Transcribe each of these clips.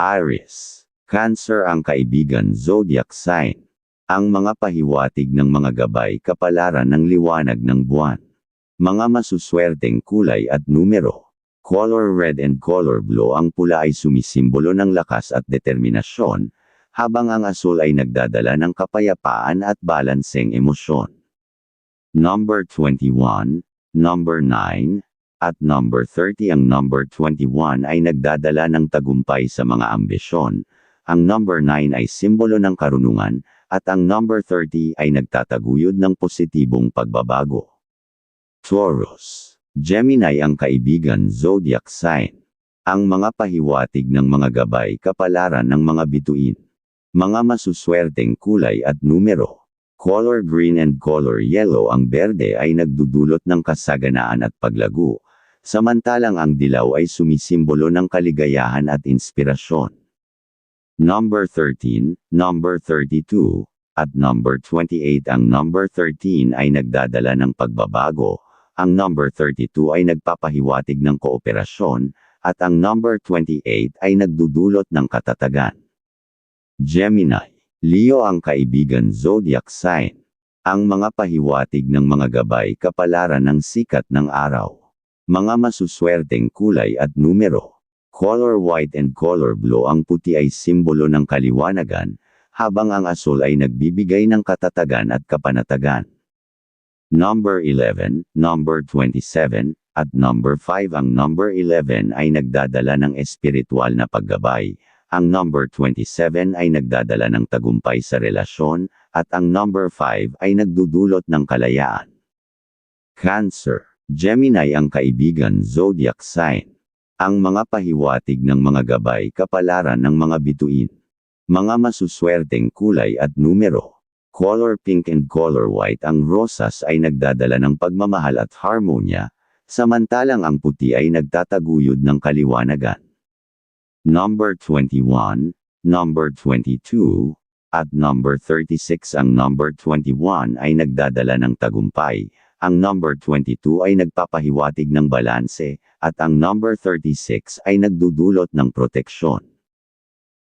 Aries. Cancer ang kaibigan zodiac sign. Ang mga pahiwatig ng mga gabay kapalaran ng liwanag ng buwan. Mga masuswerteng kulay at numero. Color red and color blue ang pula ay sumisimbolo ng lakas at determinasyon, habang ang asul ay nagdadala ng kapayapaan at balanseng emosyon. Number 21, number 9, at number 30 ang number 21 ay nagdadala ng tagumpay sa mga ambisyon, ang number 9 ay simbolo ng karunungan, at ang number 30 ay nagtataguyod ng positibong pagbabago. Taurus. Gemini ang kaibigan zodiac sign. Ang mga pahiwatig ng mga gabay kapalaran ng mga bituin. Mga masuswerteng kulay at numero. Color green and color yellow ang berde ay nagdudulot ng kasaganaan at paglago, samantalang ang dilaw ay sumisimbolo ng kaligayahan at inspirasyon. Number 13, number 32, at number 28 ang number 13 ay nagdadala ng pagbabago, ang number 32 ay nagpapahiwatig ng kooperasyon, at ang number 28 ay nagdudulot ng katatagan. Gemini, Leo ang kaibigan zodiac sign. Ang mga pahiwatig ng mga gabay kapalaran ng sikat ng araw. Mga masuswerteng kulay at numero. Color white and color blue ang puti ay simbolo ng kaliwanagan, habang ang asul ay nagbibigay ng katatagan at kapanatagan. Number 11, number 27, at number 5 ang number 11 ay nagdadala ng espiritual na paggabay, ang number 27 ay nagdadala ng tagumpay sa relasyon, at ang number 5 ay nagdudulot ng kalayaan. Cancer, Gemini ang kaibigan zodiac sign. Ang mga pahiwatig ng mga gabay kapalaran ng mga bituin. Mga masuswerteng kulay at numero. Color pink and color white ang rosas ay nagdadala ng pagmamahal at harmonya, samantalang ang puti ay nagtataguyod ng kaliwanagan. Number 21, number 22, at number 36 ang number 21 ay nagdadala ng tagumpay, ang number 22 ay nagpapahiwatig ng balanse, at ang number 36 ay nagdudulot ng proteksyon.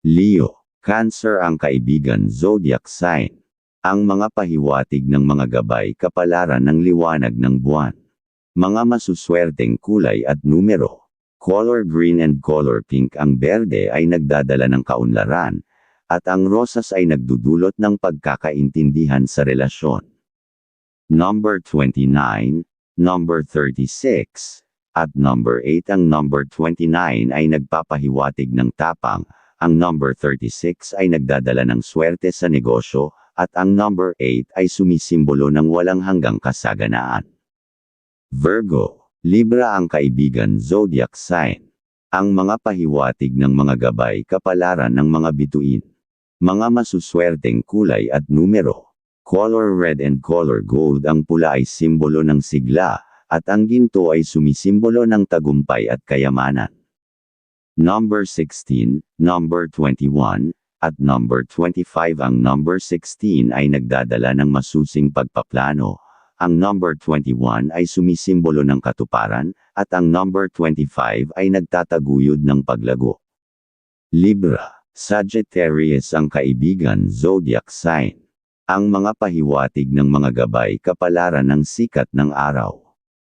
Leo, Cancer ang kaibigan zodiac sign. Ang mga pahiwatig ng mga gabay kapalaran ng liwanag ng buwan. Mga masuswerteng kulay at numero. Color green and color pink ang berde ay nagdadala ng kaunlaran, at ang rosas ay nagdudulot ng pagkakaintindihan sa relasyon. Number 29, number 36, at number 8 ang number 29 ay nagpapahiwatig ng tapang, ang number 36 ay nagdadala ng swerte sa negosyo, at ang number 8 ay sumisimbolo ng walang hanggang kasaganaan. Virgo, Libra ang kaibigan zodiac sign. Ang mga pahiwatig ng mga gabay kapalaran ng mga bituin. Mga masuswerteng kulay at numero. Color red and color gold ang pula ay simbolo ng sigla, at ang ginto ay sumisimbolo ng tagumpay at kayamanan. Number 16, number 21, at number 25 ang number 16 ay nagdadala ng masusing pagpaplano, ang number 21 ay sumisimbolo ng katuparan, at ang number 25 ay nagtataguyod ng paglago. Libra, Sagittarius ang kaibigan zodiac sign. Ang mga pahiwatig ng mga gabay kapalaran ng sikat ng araw.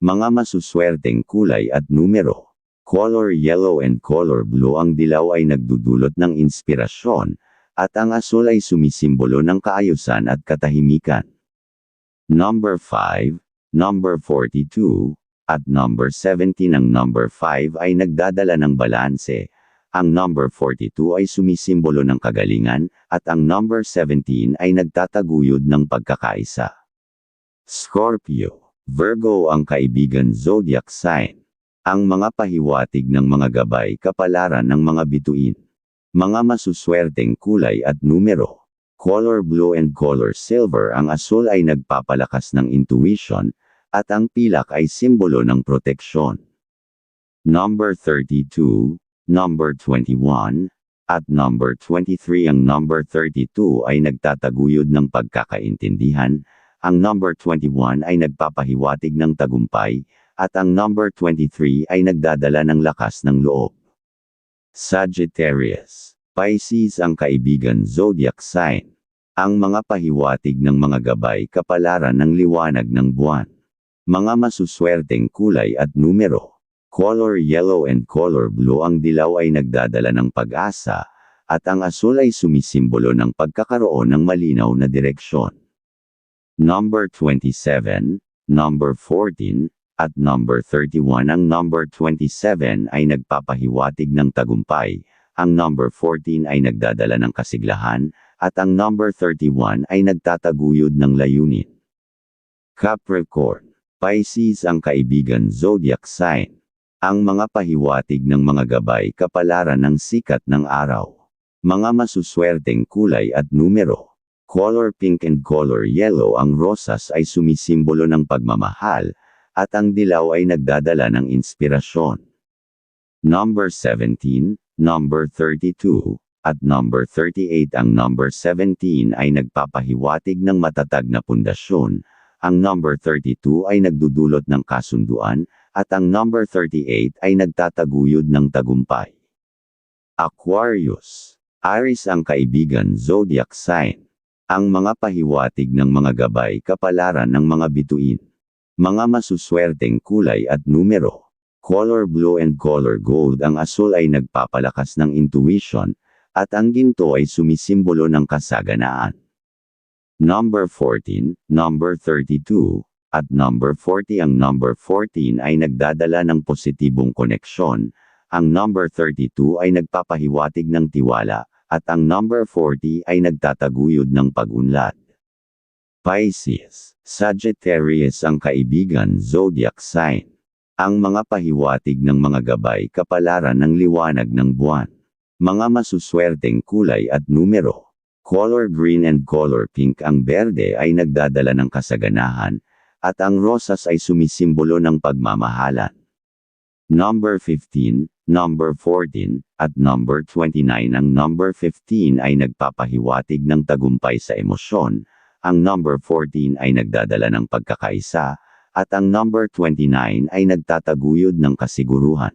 Mga masuswerteng kulay at numero. Color yellow and color blue ang dilaw ay nagdudulot ng inspirasyon, at ang asul ay sumisimbolo ng kaayusan at katahimikan. Number 5, number 42, at number 17 ang number 5 ay nagdadala ng balanse, ang number 42 ay sumisimbolo ng kagalingan, at ang number 17 ay nagtataguyod ng pagkakaisa. Scorpio, Virgo ang kaibigan zodiac sign. Ang mga pahiwatig ng mga gabay kapalaran ng mga bituin. Mga masuswerteng kulay at numero. Color blue and color silver ang asul ay nagpapalakas ng intuition, at ang pilak ay simbolo ng proteksyon. Number 32, number 21, at number 23 ang number 32 ay nagtataguyod ng pagkakaintindihan, ang number 21 ay nagpapahiwatig ng tagumpay, at ang number 23 ay nagdadala ng lakas ng loob. Sagittarius Pisces ang kaibigan zodiac sign. Ang mga pahiwatig ng mga gabay kapalaran ng liwanag ng buwan. Mga masuswerteng kulay at numero. Color yellow and color blue ang dilaw ay nagdadala ng pag-asa, at ang asul ay sumisimbolo ng pagkakaroon ng malinaw na direksyon. Number 27, number 14, at number 31 ang number 27 ay nagpapahiwatig ng tagumpay, ang number 14 ay nagdadala ng kasiglahan, at ang number 31 ay nagtataguyod ng layunin. Capricorn, Pisces ang kaibigan zodiac sign. Ang mga pahiwatig ng mga gabay kapalaran ng sikat ng araw. Mga masuswerteng kulay at numero. Color pink and color yellow ang rosas ay sumisimbolo ng pagmamahal, at ang dilaw ay nagdadala ng inspirasyon. Number 17, number 32, at number 38 ang number 17 ay nagpapahiwatig ng matatag na pundasyon, ang number 32 ay nagdudulot ng kasunduan, at ang number 38 ay nagtataguyod ng tagumpay. Aquarius. Aries ang kaibigan zodiac sign. Ang mga pahiwatig ng mga gabay kapalaran ng mga bituin. Mga masuswerteng kulay at numero. Color blue and color gold ang asul ay nagpapalakas ng intuition, at ang ginto ay sumisimbolo ng kasaganaan. Number 14, number 32, at number 40 ang number 14 ay nagdadala ng positibong koneksyon, ang number 32 ay nagpapahiwatig ng tiwala, at ang number 40 ay nagtataguyod ng pag-unlad. Pisces, Sagittarius ang kaibigan zodiac sign. Ang mga pahiwatig ng mga gabay kapalaran ng liwanag ng buwan. Mga masuswerteng kulay at numero. Color green and color pink ang berde ay nagdadala ng kasaganahan, at ang rosas ay sumisimbolo ng pagmamahalan. Number 15, number 14, at number 29 ang number 15 ay nagpapahiwatig ng tagumpay sa emosyon, ang number 14 ay nagdadala ng pagkakaisa, at ang number 29 ay nagtataguyod ng kasiguruhan.